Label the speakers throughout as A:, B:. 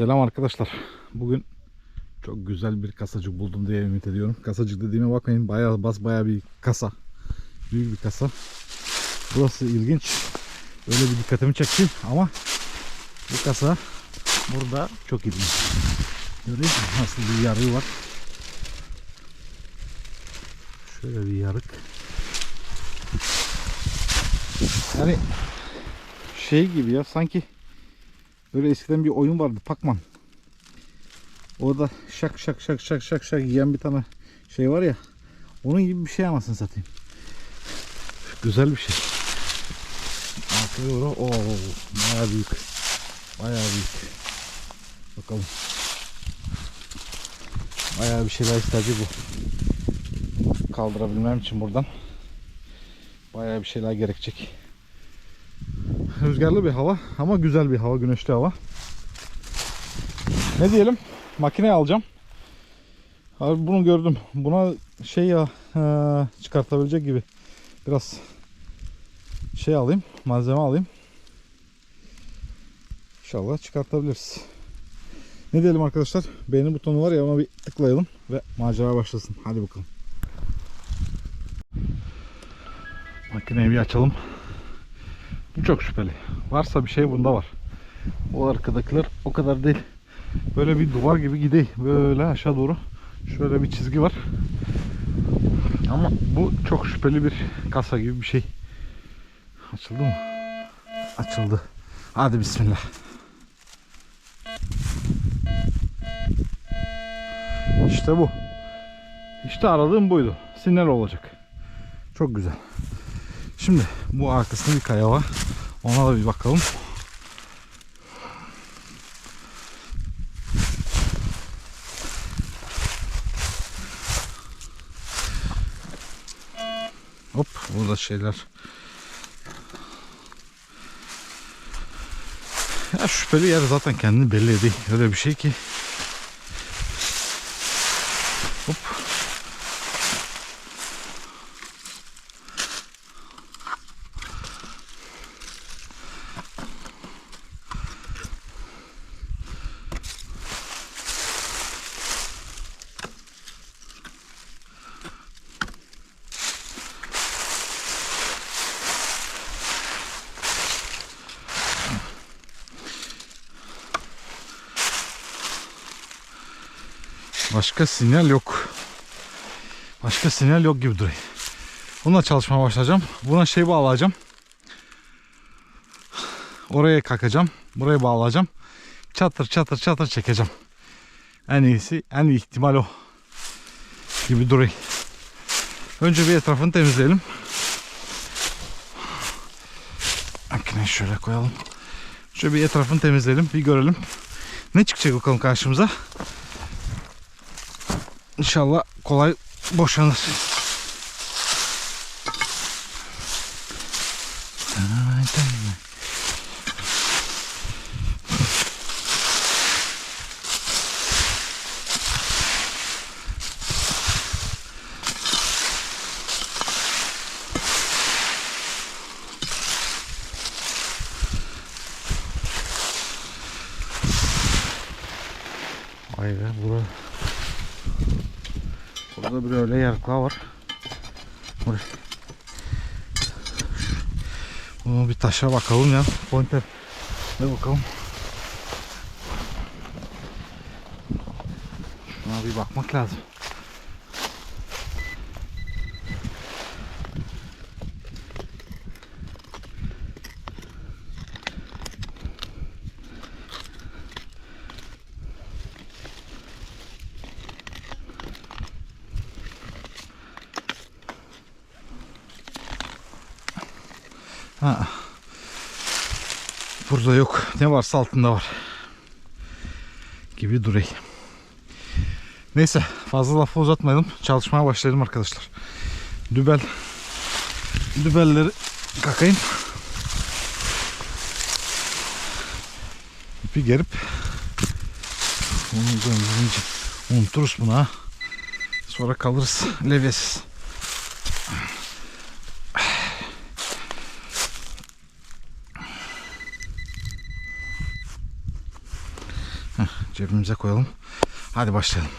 A: Selam arkadaşlar. Bugün çok güzel bir kasacık buldum diye ümit ediyorum. Kasacık dediğime bakmayın. Bayağı bas bayağı bir kasa. Büyük bir kasa. Burası ilginç. Öyle bir dikkatimi çekti ama bu kasa burada çok ilginç. Görüyor musun? Nasıl bir yarığı var. Şöyle bir yarık. Yani şey gibi ya sanki Böyle eskiden bir oyun vardı Pac-Man. Orada şak şak şak şak şak şak yiyen bir tane şey var ya. Onun gibi bir şey anasını satayım. Güzel bir şey. Arkaya doğru. Oo, bayağı büyük. Bayağı büyük. Bakalım. Bayağı bir şeyler istedi bu. Kaldırabilmem için buradan. Bayağı bir şeyler gerekecek. Rüzgarlı bir hava ama güzel bir hava, güneşli hava. Ne diyelim? Makine alacağım. Abi bunu gördüm. Buna şey ya e, çıkartabilecek gibi biraz şey alayım, malzeme alayım. İnşallah çıkartabiliriz. Ne diyelim arkadaşlar? Beğeni butonu var ya ona bir tıklayalım ve macera başlasın. Hadi bakalım. Makineyi bir açalım. Bu çok şüpheli. Varsa bir şey bunda var. O arkadakiler o kadar değil. Böyle bir duvar gibi gidey. Böyle aşağı doğru. Şöyle bir çizgi var. Ama bu çok şüpheli bir kasa gibi bir şey. Açıldı mı? Açıldı. Hadi bismillah. İşte bu. İşte aradığım buydu. Sinyal olacak. Çok güzel. Şimdi bu arkasında bir kaya var. Ona da bir bakalım. Hop burada şeyler. Ya şüpheli yer zaten kendini belli ediyor. Öyle bir şey ki. Başka sinyal yok. Başka sinyal yok gibi duruyor. Bununla çalışmaya başlayacağım. Buna şey bağlayacağım. Oraya kakacağım. Buraya bağlayacağım. Çatır çatır çatır çekeceğim. En iyisi, en iyi ihtimal o. Gibi duruyor. Önce bir etrafını temizleyelim. Makineyi şöyle koyalım. Şöyle bir etrafını temizleyelim. Bir görelim. Ne çıkacak bakalım karşımıza. İnşallah kolay boşanır. Vay be bura. Burada bir öyle yarıklar var. Buraya. Bunu bir taşa bakalım ya. Pointer. Ne bakalım. Şuna bir bakmak lazım. Ha. Burada yok. Ne varsa altında var. Gibi duruyor. Neyse fazla lafı uzatmayalım. Çalışmaya başlayalım arkadaşlar. Dübel dübelleri kakayım. İpi gerip onu gönderince unuturuz bunu ha. Sonra kalırız levyesiz. Heh. cebimize koyalım. Hadi başlayalım.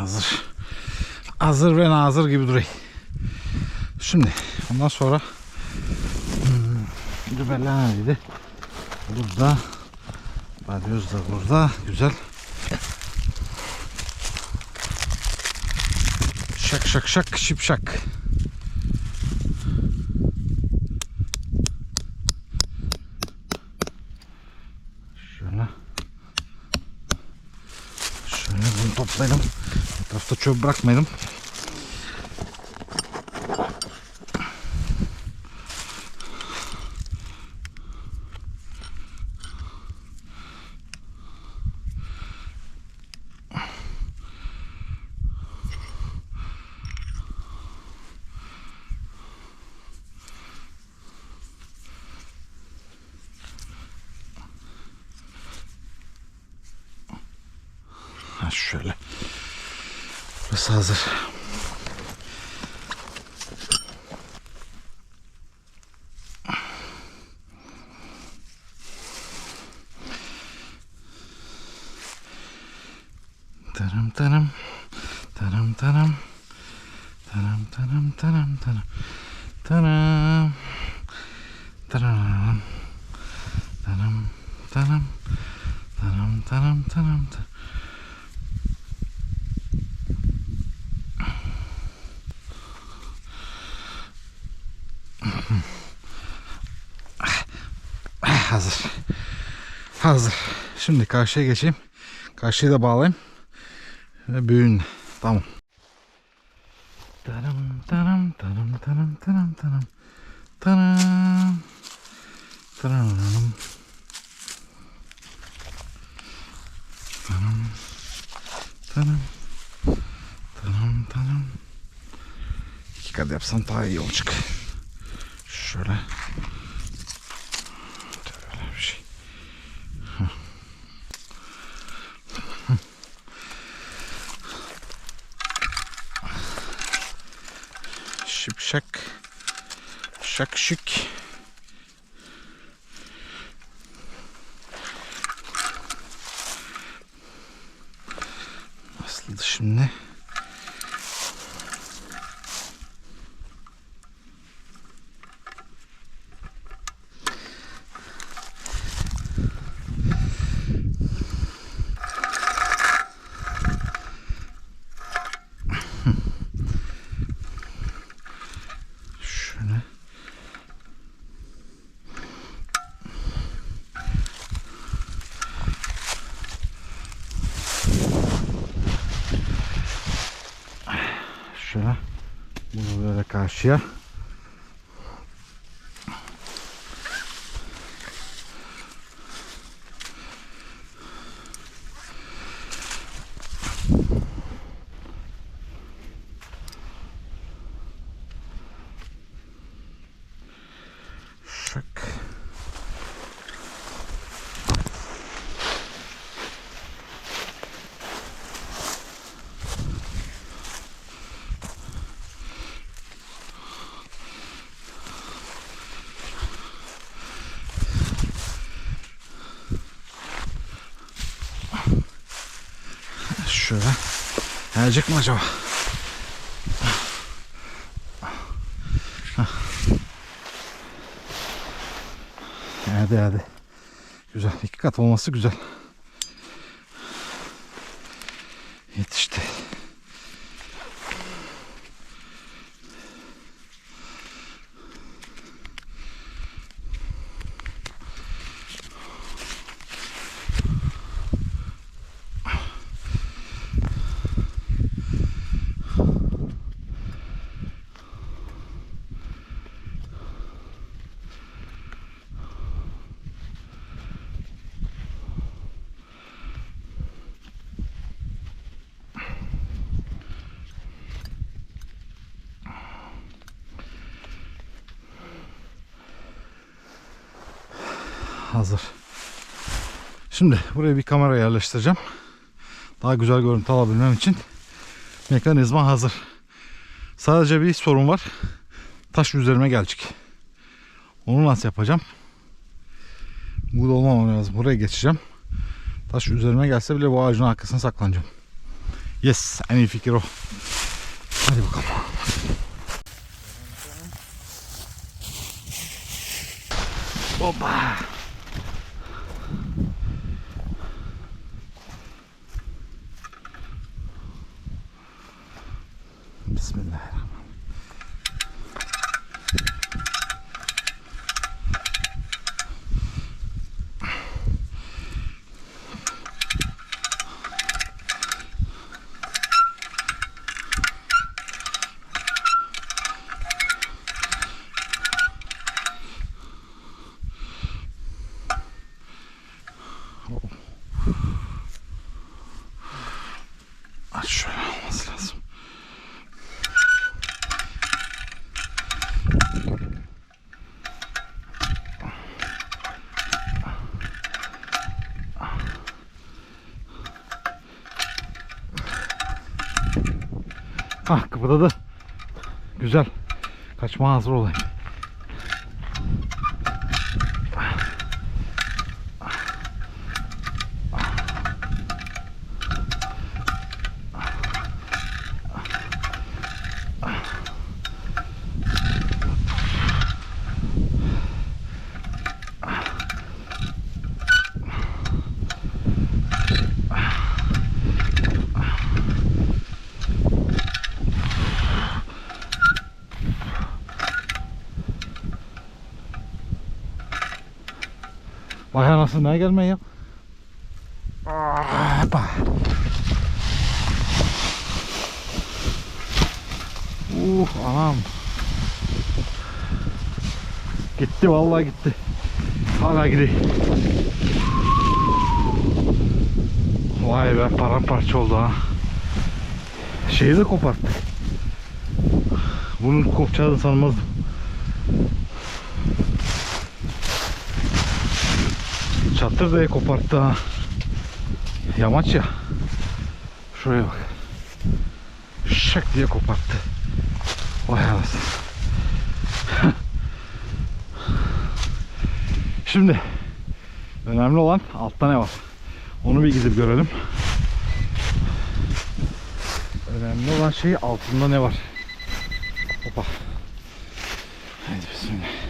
A: Hazır. Hazır ve nazır gibi duruyor. Şimdi ondan sonra hmm, neredeydi? Burada. Balyoz da burada. Güzel. Şak şak şak şip şak. Şöyle. Şöyle bunu toplayalım. Etrafta çöp bırakmayalım. Ha şöyle. Burası hazır. Tanım tanım. Tanım tanım. Tanım tanım tanım tanım. Tanım. Tanım. Tanım tanım. Tanım tanım tanım tanım. Hazır. Hazır. Şimdi karşıya geçeyim. Karşıyı da bağlayayım. Ve büyüğün. Tamam. Tanım tanım tanım tanım tanım tanım. Tanım. Tanım. Tanım. Tanım. Tanım tanım. İki kat yapsam daha iyi olacak. Şöyle. Böyle bir şey. Şipşak. Şakşık. Nasıldı şimdi? Şöyle. Şöyle. Bunu böyle karşıya. Şak. Şöyle. Gelecek mi acaba? Hadi hadi. Güzel. iki kat olması güzel. Hazır. Şimdi buraya bir kamera yerleştireceğim. Daha güzel görüntü alabilmem için mekanizma hazır. Sadece bir sorun var. Taş üzerime gelecek. Onu nasıl yapacağım? Burada olmam lazım. Buraya geçeceğim. Taş üzerime gelse bile bu ağacın arkasına saklanacağım. Yes, en iyi fikir o. Hadi bakalım. Hoppa. Bismillahirrahmanirrahim. Aç şöyle olması lazım. Ah kıpırdadı. Güzel. Kaçma hazır olayım. Vay anasını ne gelme ya. Ah, Hoppa. Uh anam. Gitti vallahi gitti. Hala gidiyor. Vay be paramparça oldu ha. Şeyi de koparttı. Bunun kopacağını sanmazdım. Da koparttı ha. Yamaç ya. Şuraya bak. Şak diye koparttı. Vay anasını. Şimdi önemli olan altta ne var? Onu bir gidip görelim. Önemli olan şey altında ne var? Hoppa. Haydi bismillah.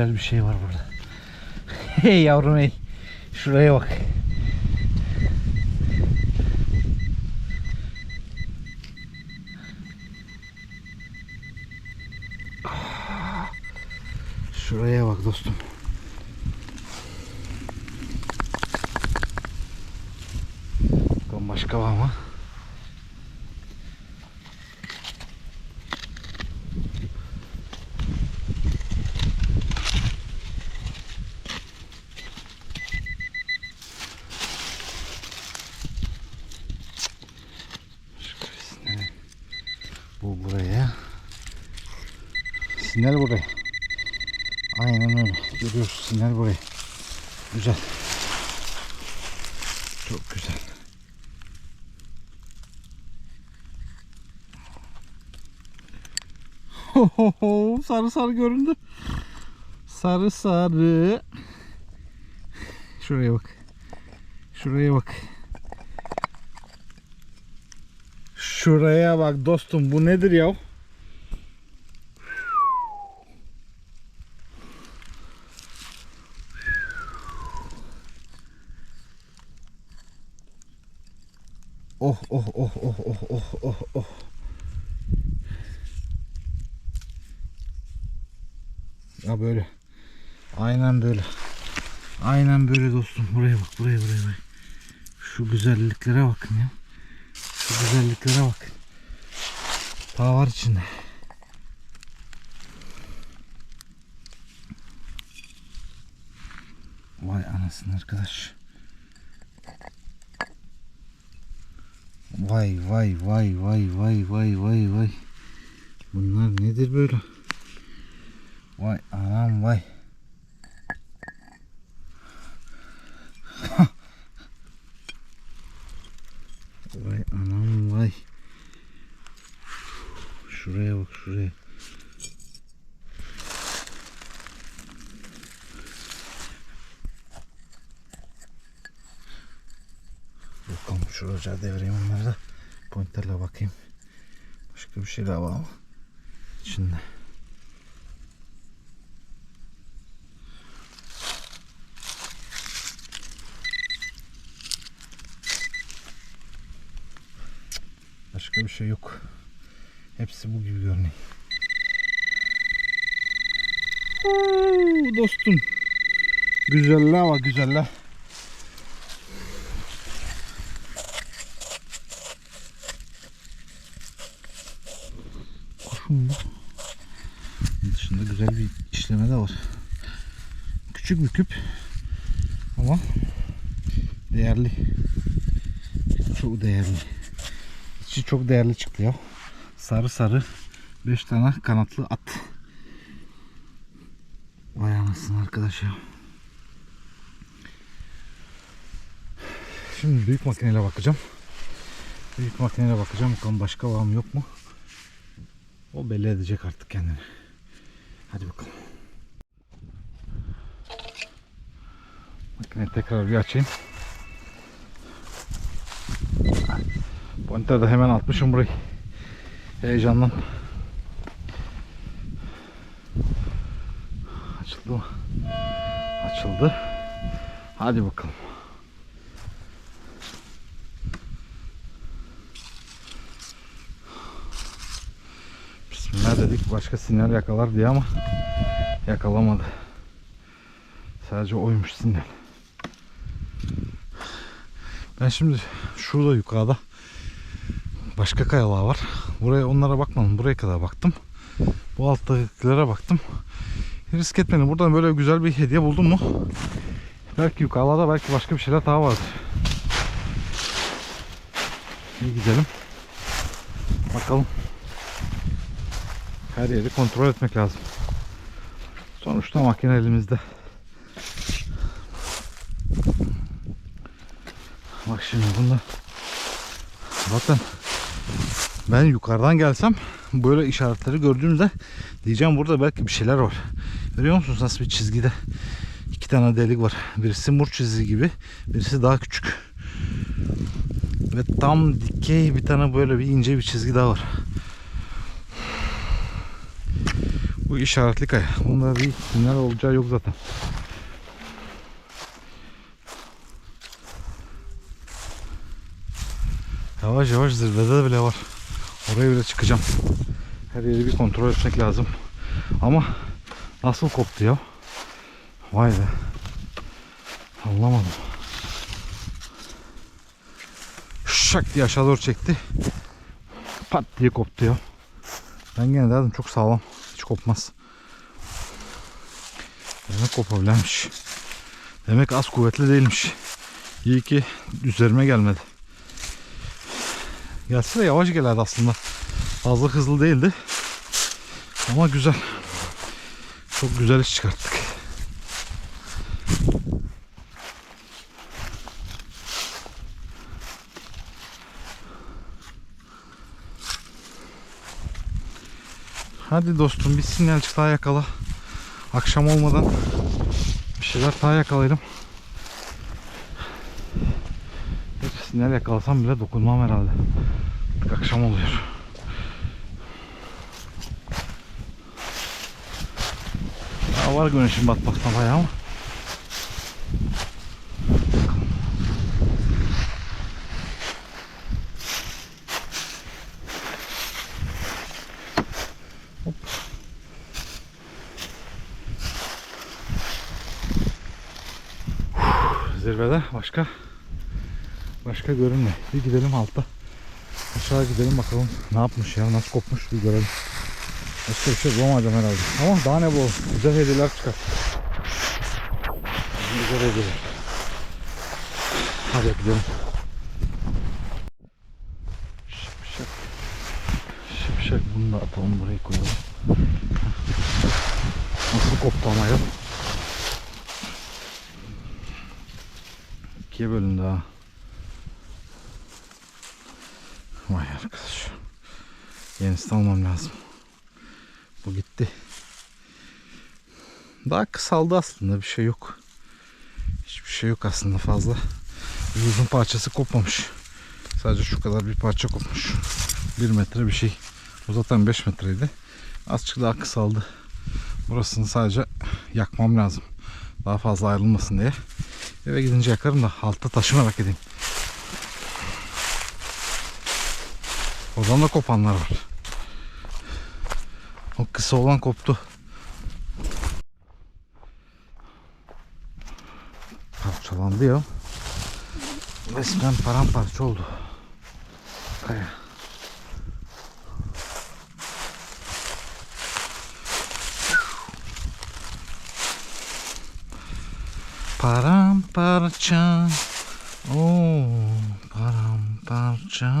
A: Güzel bir şey var burada. Hey yavrum hey. Şuraya bak. Şuraya bak dostum. Başka var mı? Başka bir sinyal. Bu buraya. Sinyal buraya. Aynen öyle. Sinyal buraya. Güzel. Çok güzel. sarı sarı göründü. Sarı sarı. Şuraya bak. Şuraya bak. Şuraya bak dostum bu nedir ya? oh oh oh oh oh oh oh oh. Ya böyle. Aynen böyle. Aynen böyle dostum. Buraya bak, buraya buraya bak. Şu güzelliklere bakın ya. Şu güzelliklere bakın. Ta var içinde. Vay anasını arkadaş. Vay vay vay vay vay vay vay vay. Bunlar nedir böyle? Vay anam vay. vay anam vay. Şuraya bak şuraya. Bakalım şu ocağı devireyim onları da. Pointerle bakayım. Başka bir şey daha var mı? İçinde. Başka bir şey yok. Hepsi bu gibi görünüyor. Oo, dostum. Güzeller var güzeller. Kuşum bu. Bunun dışında güzel bir işleme de var. Küçük bir küp ama değerli. Çok değerli. İçi çok değerli çıktı ya. Sarı sarı 5 tane kanatlı at. Vay anasını arkadaş ya. Şimdi büyük makineyle bakacağım. Büyük makineyle bakacağım. Bakalım başka var mı yok mu? O belli edecek artık kendini. Hadi bakalım. Makineyi tekrar bir açayım. Pointer'da hemen atmışım burayı. Heyecandan. Açıldı mı? Açıldı. Hadi bakalım. Bismillah dedik başka sinyal yakalar diye ama yakalamadı. Sadece oymuş sinyal. Ben şimdi şurada yukarıda başka kayalar var. Buraya onlara bakmadım. Buraya kadar baktım. Bu alttakilere baktım. Risk etmedim. Buradan böyle güzel bir hediye buldum mu? Belki yukarıda belki başka bir şeyler daha vardır. İyi gidelim. Bakalım. Her yeri kontrol etmek lazım. Sonuçta makine elimizde. Şimdi bunda zaten ben yukarıdan gelsem böyle işaretleri gördüğümde diyeceğim burada belki bir şeyler var. Görüyor musunuz nasıl bir çizgide iki tane delik var. Birisi mur çizgi gibi, birisi daha küçük. Ve tam dikey bir tane böyle bir ince bir çizgi daha var. Bu işaretli kaya. Bunda bir sinyal olacağı yok zaten. Yavaş yavaş zirvede bile var. Oraya bile çıkacağım. Her yeri bir kontrol etmek lazım. Ama nasıl koptu ya? Vay be. Anlamadım. Şak diye aşağı doğru çekti. Pat diye koptu ya. Ben gene derdim çok sağlam. Hiç kopmaz. Demek kopabilenmiş. Demek az kuvvetli değilmiş. İyi ki üzerime gelmedi. Gelse de yavaş gelerdi aslında. Fazla hızlı değildi. Ama güzel. Çok güzel iş çıkarttık. Hadi dostum bir sinyalcik daha yakala. Akşam olmadan bir şeyler daha yakalayalım. Bir sinyal yakalasam bile dokunmam herhalde. Artık akşam oluyor. Daha var güneşin batmaktan bayağı ama. Zirvede başka başka görünme. Bir gidelim altta. Aşağı gidelim bakalım ne yapmış ya nasıl kopmuş bir görelim. Başka bir şey bulamayacağım herhalde. Ama daha ne bu? Güzel hediyeler çıkar. Güzel hediyeler. Hadi gidelim. Şıpşak. Şıpşak bunu da atalım buraya koyalım. Nasıl koptu ama ya. İkiye bölündü ha. Vay arkadaş. Yenisini almam lazım. Bu gitti. Daha kısaldı aslında bir şey yok. Hiçbir şey yok aslında fazla. Bir uzun parçası kopmamış. Sadece şu kadar bir parça kopmuş. 1 metre bir şey. O zaten 5 metreydi. Azıcık daha kısaldı. Burasını sadece yakmam lazım. Daha fazla ayrılmasın diye. Eve gidince yakarım da altta taşımarak edeyim. Oradan da kopanlar var. O kısa olan koptu. Parçalandı ya. Resmen paramparça oldu. Kaya. Paramparça. Oo, paramparça.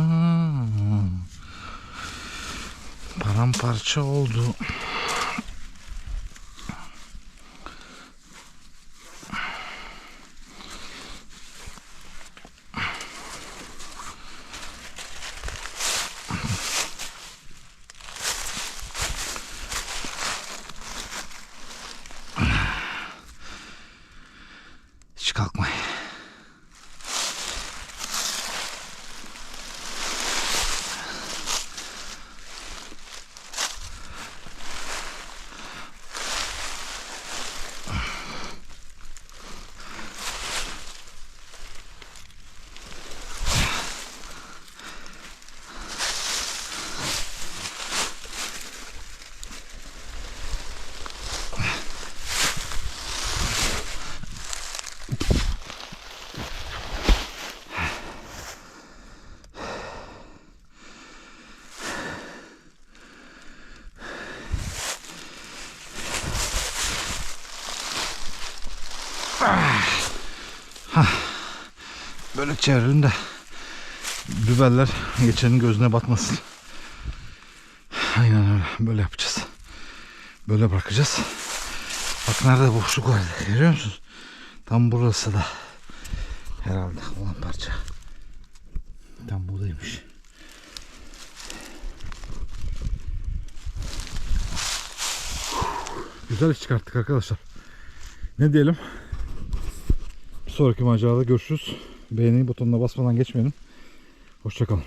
A: Paramparça oldu. Hiç kalkmayın. Böyle çevirelim de biberler geçenin gözüne batmasın. Aynen öyle. Böyle yapacağız. Böyle bırakacağız. Bak nerede boşluk vardı. Görüyor musunuz? Tam burası da. Herhalde olan parça. Tam buradaymış. Güzel iş çıkarttık arkadaşlar. Ne diyelim? Bir sonraki macerada görüşürüz. Beğeni butonuna basmadan geçmeyelim. Hoşçakalın.